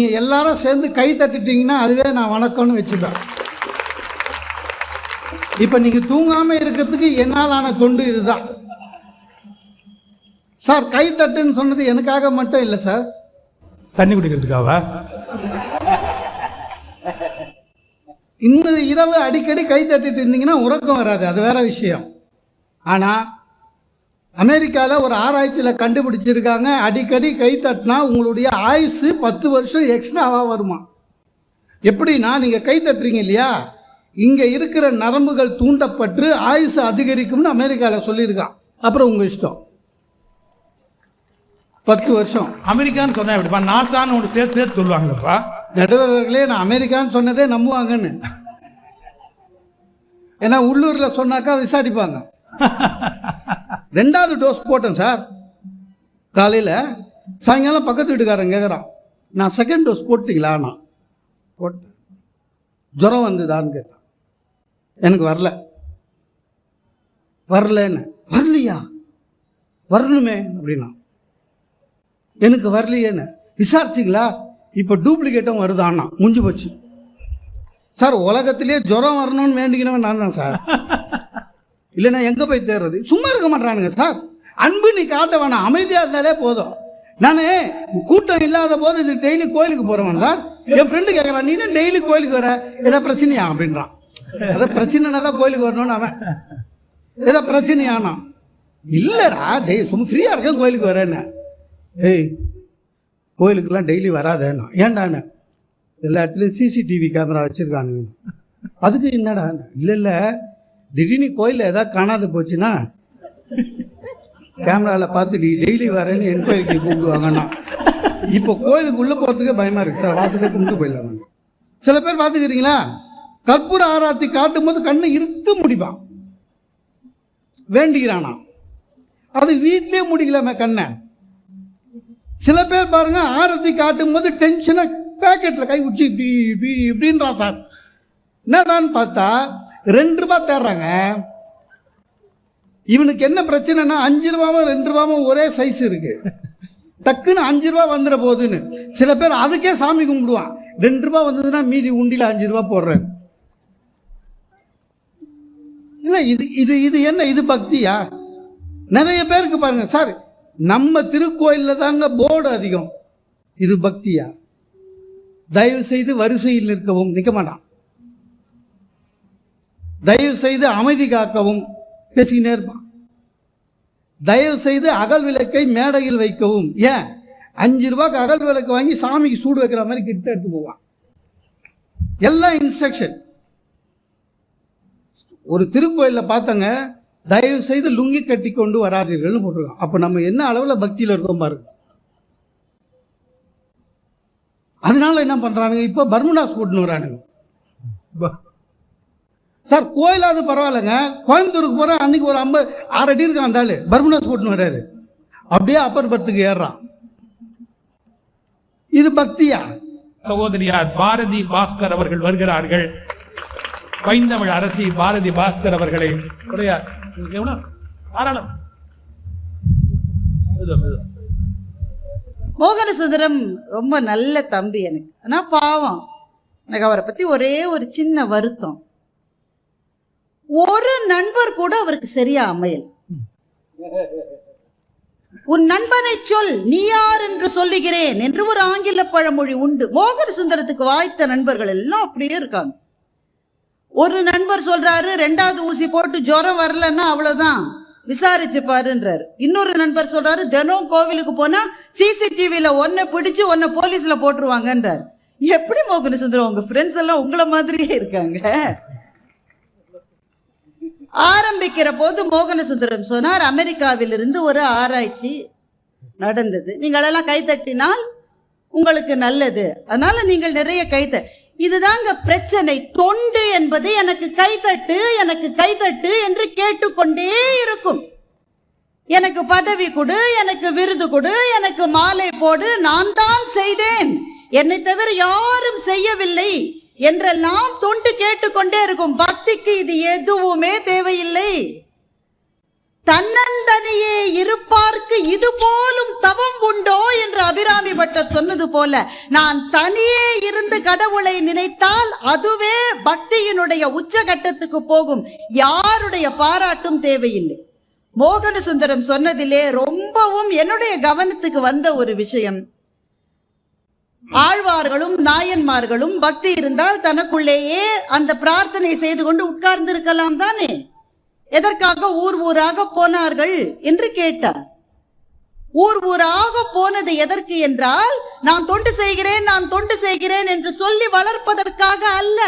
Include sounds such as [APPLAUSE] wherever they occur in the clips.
நீங்கள் எல்லாரும் சேர்ந்து கை தட்டிட்டீங்கன்னா அதுவே நான் வணக்கம்னு வச்சுப்பேன். இப்போ நீங்கள் தூங்காமல் இருக்கிறதுக்கு என்னாலான தொண்டு இதுதான். சார் கை தட்டுன்னு சொன்னது எனக்காக மட்டும் இல்லை சார். தண்ணி குடிக்கிறதுக்காவா? இன்னும் இரவு அடிக்கடி கை தட்டிட்டு இருந்தீங்கன்னா உறக்கம் வராது அது வேற விஷயம். ஆனால் அமெரிக்காவில் ஒரு ஆராய்ச்சியில் கண்டுபிடிச்சிருக்காங்க. அடிக்கடி கை தட்டினா உங்களுடைய ஆயுசு பத்து வருஷம் எக்ஸ்ட்ராவாக வருமா? எப்படின்னா நீங்கள் கை தட்டுறீங்க இல்லையா? இங்கே இருக்கிற நரம்புகள் தூண்டப்பட்டு ஆயுசு அதிகரிக்கும்னு அமெரிக்காவில் சொல்லியிருக்கான். அப்புறம் உங்கள் இஷ்டம். பத்து வருஷம். அமெரிக்கான்னு சொன்னா எப்படிப்பா? நாசான்னு ஒன்று சேர்த்து சேர்த்து சொல்லுவாங்களப்பா நடுவர்களே நான் அமெரிக்கான்னு சொன்னதே நம்புவாங்கன்னு. ஏன்னா உள்ளூரில் சொன்னாக்கா விசாரிப்பாங்க. [LAUGHS] ரெண்டாவது டோஸ் போட்டேன் சார். காலையில் சாயங்காலம் பக்கத்து வீட்டுக்காரன் கேட்குறான் நான் செகண்ட் டோஸ் போட்டிங்களா? நான். போட்டேன். ஜுரம் வந்துதான்னு கேட்டான். எனக்கு வரல. வரலன்னு வரலையா? வரணுமே அப்படின்னா எனக்கு வரலையேன்னு விசாரிச்சிங்களா? இப்போ டூப்ளிகேட்டும் வருதான்னா முடிஞ்சு போச்சு. சார் உலகத்திலே ஜுரம் வரணும்னு வேண்டிக்கணும் நான் தான் சார். இல்லைன்னா எங்கே போய் தேடுறது சும்மா இருக்க மாட்டானுங்க சார் அன்பு நீ காட்ட வேணாம். அமைதியாக இருந்தாலே போதும். நான் கூட்டம் இல்லாத போது இது டெய்லி கோயிலுக்கு போகிறவன் சார் என் ஃப்ரெண்டு கேட்குறான் நீ என்ன டெய்லி கோயிலுக்கு வர? ஏதோ பிரச்சனையா? அப்படின்றான். ஏதோ பிரச்சனைனா தான் கோயிலுக்கு வரணும்னு அவன். ஏதோ பிரச்சனையானா? இல்லைடா டெய் சும்மா ஃப்ரீயாக இருக்கேன் கோயிலுக்கு வரேன்னு. ஏய் கோயிலுக்கெல்லாம் டெய்லி வராதேண்ணா ஏன்டாண்ணே எல்லா இடத்துலையும் சிசிடிவி கேமரா வச்சுருக்கானுங்க. அதுக்கு என்னடா? இல்லை இல்லை. திடீர்னு கோயிலில் ஏதாவது காணாது போச்சுன்னா கேமராவில் பார்த்து நீ டெய்லி வரேன்னு என்கொயரிக்கு கூப்பிடுவாங்கண்ணா இப்போ கோயிலுக்கு உள்ளே போகிறதுக்கே பயமாக இருக்குது சார் வாசலே கும்பிட்டு போயிடலாம் சில பேர் பார்த்துக்கிறீங்களா? கற்பூர ஆராத்தி காட்டும் போது கண்ணை இருட்டு முடிப்பான் வேண்டிக்கிறானா? அது வீட்டிலே முடிக்கலாமே கண்ணை. சில பேர் பாருங்க ஆரத்தி காட்டும் போது டென்ஷனாக பேக்கெட்டில் கை உச்சி இப்படி இப்படி இப்படின்றான் சார். என்னடான்னு பார்த்தா ரெண்டு ரூபா தேடுறாங்க இவனுக்கு என்ன பிரச்சனைனா அஞ்சு ரூபாவும் ரெண்டு ரூபாவும் ஒரே சைஸ் இருக்கு. டக்குன்னு அஞ்சு ரூபா வந்துட போகுதுன்னு சில பேர் அதுக்கே சாமி கும்பிடுவான். ரெண்டு ரூபா வந்ததுன்னா மீதி உண்டியில் அஞ்சு ரூபா போடுறேன். இல்லை இது இது இது என்ன? இது பக்தியா? நிறைய பேருக்கு பாருங்க சார் நம்ம திருக்கோயிலில் தாங்க போர்டு அதிகம். இது பக்தியா? தயவு செய்து வரிசையில் நிற்கவும். நிற்க மாட்டான். தயவு செய்து அமைதி காக்கவும். பேசிக்கினே இருப்பான். தயவு செய்து அகல் விளக்கை மேடையில் வைக்கவும். ஏன்? அஞ்சு ரூபாய்க்கு அகல் விளக்கு வாங்கி சாமிக்கு சூடு வைக்கிற மாதிரி கிட்ட எடுத்து போவான். எல்லாம் இன்ஸ்ட்ரக்ஷன் ஒரு திருக்கோயிலில் பார்த்தங்க தயவு செய்து லுங்கி கட்டி கொண்டு வராதீர்கள்னு போட்டிருக்கோம் அப்போ நம்ம என்ன அளவில் பக்தியில் இருக்கோம் பாருங்க. அதனால என்ன பண்ணுறானுங்க இப்போ பர்முனாஸ் போட்டுன்னு வரானுங்க. சார் கோயிலாவது பரவாயில்லைங்க. கோயம்புத்தூருக்கு போகிறேன் அன்னைக்கு ஒரு ஐம்பது ஆறு அடி இருக்கான் அந்த ஆளு. பர்முடாஸ் போட்டுன்னு வர்றாரு. அப்படியே அப்பர் பர்த்துக்கு ஏறுறான். இது பக்தியா? சகோதரியார் பாரதி பாஸ்கர் அவர்கள் வருகிறார்கள். பைந்தமிழ் அரசி பாரதி பாஸ்கர் அவர்களை கிடையாது தாராளம். மெதுவா. மோகனசுந்தரம் ரொம்ப நல்ல தம்பி எனக்கு. ஆனா பாவம். எனக்கு அவரை பத்தி ஒரே ஒரு சின்ன வருத்தம். ஒரு நண்பர் கூட அவருக்கு சரியா அமையல். உன் நண்பனை சொல் நீ யார் என்று சொல்லுகிறேன் என்று ஒரு ஆங்கில பழமொழி உண்டு. மோகன சுந்தரத்துக்கு வாய்த்த நண்பர்கள் எல்லாம் அப்படியே இருக்காங்க. ஒரு நண்பர் சொல்றாரு ரெண்டாவது ஊசி போட்டு ஜுரம் வரலன்னா அவ்வளவுதான் விசாரிச்சு பாருன்றாரு. இன்னொரு நண்பர் சொல்றாரு தினம் கோவிலுக்கு போனா சிசிடிவில ஒன்னை பிடிச்சு ஒன்னை போலீஸ்ல போட்டுருவாங்கன்றார். எப்படி மோகன சுந்தரம் உங்க ஃப்ரெண்ட்ஸ் எல்லாம் உங்களை மாதிரியே இருக்காங்க? ஆரம்பிக்கிற போது மோகனசுந்தரம் சொன்னார் அமெரிக்காவிலிருந்து ஒரு ஆராய்ச்சி நடந்தது. நீங்களெல்லாம் கைத்தட்டினால் உங்களுக்கு நல்லது. அதனால நீங்கள் நிறைய கைத்த இதுதாங்க பிரச்சனை. தொண்டு என்பது எனக்கு கைத்தட்டு எனக்கு கைத்தட்டு என்று கேட்டுக்கொண்டே இருக்கும். எனக்கு பதவி கொடு எனக்கு விருது கொடு எனக்கு மாலை போடு நான் தான் செய்தேன். என்னை தவிர யாரும் செய்யவில்லை. என்றெல்லாம் தொண்டு கேட்டுக்கொண்டே இருக்கும் பக்திக்கு இது எதுவுமே தேவையில்லை. தன்னந்தனியே இருப்பார்க்கு இது போலும் தவம் உண்டோ என்று அபிராமி பட்டர் சொன்னது போல நான் தனியே இருந்து கடவுளை நினைத்தால் அதுவே பக்தியினுடைய உச்சகட்டத்துக்கு போகும். யாருடைய பாராட்டும் தேவையில்லை. மோகன சுந்தரம் சொன்னதிலே ரொம்பவும் என்னுடைய கவனத்துக்கு வந்த ஒரு விஷயம். ஆழ்வார்களும் நாயன்மார்களும் பக்தி இருந்தால் தனக்குள்ளேயே அந்த பிரார்த்தனை செய்து கொண்டு உட்கார்ந்து இருக்கலாம் தானே? எதற்காக ஊர் ஊராக போனார்கள் என்று கேட்டார். ஊர் ஊராக போனது எதற்கு என்றால் நான் தொண்டு செய்கிறேன் நான் தொண்டு செய்கிறேன் என்று சொல்லி வளர்ப்பதற்காக அல்ல.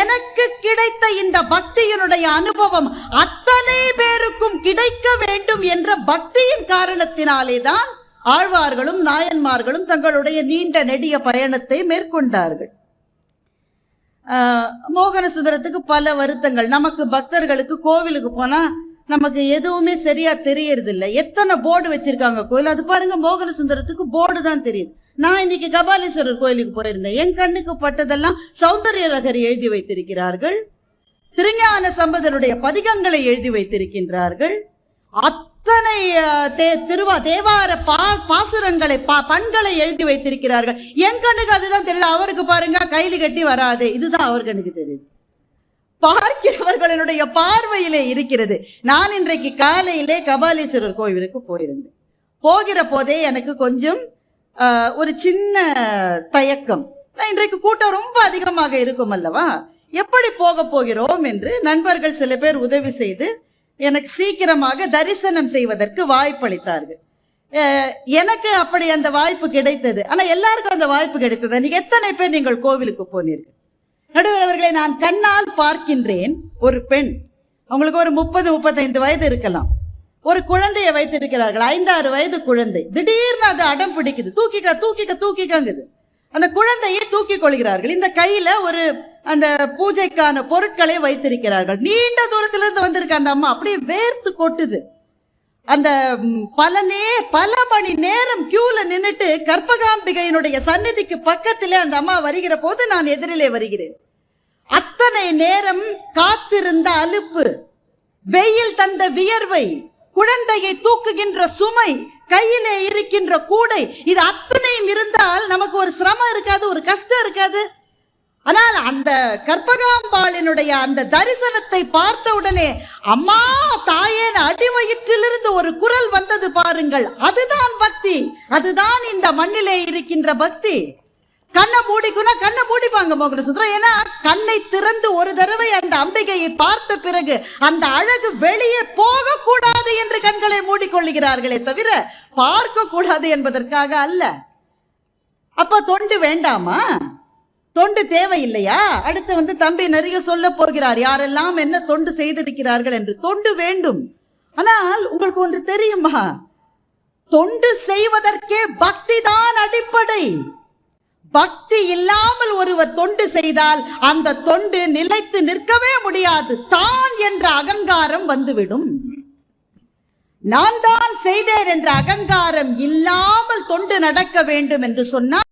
எனக்கு கிடைத்த இந்த பக்தியினுடைய அனுபவம் அத்தனை பேருக்கும் கிடைக்க வேண்டும் என்ற பக்தியின் காரணத்தினாலே தான் ஆழ்வார்களும் நாயன்மார்களும் தங்களுடைய நீண்ட நெடிய பயணத்தை மேற்கொண்டார்கள். மோகன சுந்தரத்துக்கு பல வருத்தங்கள். நமக்கு பக்தர்களுக்கு கோவிலுக்கு போனா நமக்கு எதுவுமே சரியா தெரியறதில்ல. எத்தனை போர்டு வச்சிருக்காங்க கோயில்? அது பாருங்க மோகன சுந்தரத்துக்கு போர்டு தான் தெரியுது. நான் இன்னைக்கு கபாலீஸ்வரர் கோயிலுக்கு போயிருந்தேன். என் கண்ணுக்கு பட்டதெல்லாம் சௌந்தரிய லகரி எழுதி வைத்திருக்கிறார்கள். திருஞான சம்பதனுடைய பதிகங்களை எழுதி வைத்திருக்கின்றார்கள். அத்தனை தே- திருவா தேவார பா பாசுரங்களை பா பண்களை எழுதி வைத்திருக்கிறார்கள். என் கண்ணுக்கு அதுதான் தெரியுது. அவருக்கு பாருங்க கைலி கட்டி வராது. இதுதான் அவர் கண்ணுக்கு தெரியுது. பார்க்கிறவர்களுடைய பார்வையிலே இருக்கிறது. நான் இன்றைக்கு காலையிலே கபாலீஸ்வரர் கோவிலுக்கு போயிருந்தேன். போகிற போதே எனக்கு கொஞ்சம் ஒரு சின்ன தயக்கம். இன்றைக்கு கூட்டம் ரொம்ப அதிகமாக இருக்கும் அல்லவா? எப்படி போக போகிறோம் என்று நண்பர்கள் சில பேர் உதவி செய்து எனக்கு சீக்கிரமாக தரிசனம் செய்வதற்கு வாய்ப்பளித்தார்கள். எனக்கு அப்படி அந்த வாய்ப்பு கிடைத்தது. ஆனால் எல்லாருக்கும் அந்த வாய்ப்பு கிடைத்தது. நீங்க எத்தனை பேர் நீங்கள் கோவிலுக்கு போனீர்கள்? நடுவர் அவர்களை நான் கண்ணால் பார்க்கின்றேன் ஒரு பெண். அவங்களுக்கு ஒரு முப்பது முப்பத்தைந்து வயது இருக்கலாம். ஒரு குழந்தையை வைத்திருக்கிறார்கள். ஐந்தாறு வயது குழந்தை. திடீர்னு அது அடம் பிடிக்குது. தூக்கிக்க தூக்கிக்க தூக்கிக்கங்குது. அந்த குழந்தையை தூக்கி கொள்கிறார்கள். இந்த கையில ஒரு அந்த பூஜைக்கான பொருட்களை வைத்திருக்கிறார்கள். நீண்ட தூரத்திலிருந்து வந்திருக்க அந்த அம்மா. அப்படியே வேர்த்து கொட்டுது. அந்த பல நே பல மணி நேரம் கியூல நின்றுட்டு கற்பகாம்பிகையினுடைய சந்நிதிக்கு பக்கத்திலே அந்த அம்மா வருகிற போது நான் எதிரிலே வருகிறேன். அத்தனை நேரம் காத்திருந்த அலுப்பு வெயில் தந்த வியர்வை குழந்தையை தூக்குகின்ற சுமை கையிலே இருக்கின்ற கூடை இது அத்தனையும் இருந்தால் நமக்கு ஒரு சிரமம் இருக்காது ஒரு கஷ்டம் இருக்காது. ஆனால் அந்த கற்பகாம்பாளினுடைய அந்த தரிசனத்தை பார்த்த உடனே அம்மா தாயேன் அடிவயிற்றிலிருந்து ஒரு குரல் வந்தது பாருங்கள். அதுதான் பக்தி. அதுதான் இந்த மண்ணிலே இருக்கின்ற பக்தி. கண்ணை மூடிக்குனா கண்ணை மூடிப்பாங்க மோகன சுந்தரம். ஏன்னா கண்ணை திறந்து ஒரு தடவை அந்த அம்பிகையை பார்த்த பிறகு அந்த அழகு வெளியே போகக்கூடாது என்று கண்களை மூடிக்கொள்ளுகிறார்களே தவிர பார்க்க கூடாது என்பதற்காக அல்ல. அப்ப தொண்டு வேண்டாமா? தொண்டு தேவையில்லையா? அடுத்து வந்து தம்பி நிறைய சொல்ல போகிறார். யாரெல்லாம் என்ன தொண்டு செய்திருக்கிறார்கள் என்று. தொண்டு வேண்டும். ஆனால் உங்களுக்கு ஒன்று தெரியுமா? தொண்டு செய்வதற்கே பக்தி தான் அடிப்படை. பக்தி இல்லாமல் ஒருவர் தொண்டு செய்தால் அந்த தொண்டு நிலைத்து நிற்கவே முடியாது. தான் என்ற அகங்காரம் வந்துவிடும். நான் தான் செய்தேன் என்ற அகங்காரம் இல்லாமல் தொண்டு நடக்க வேண்டும் என்று சொன்னால்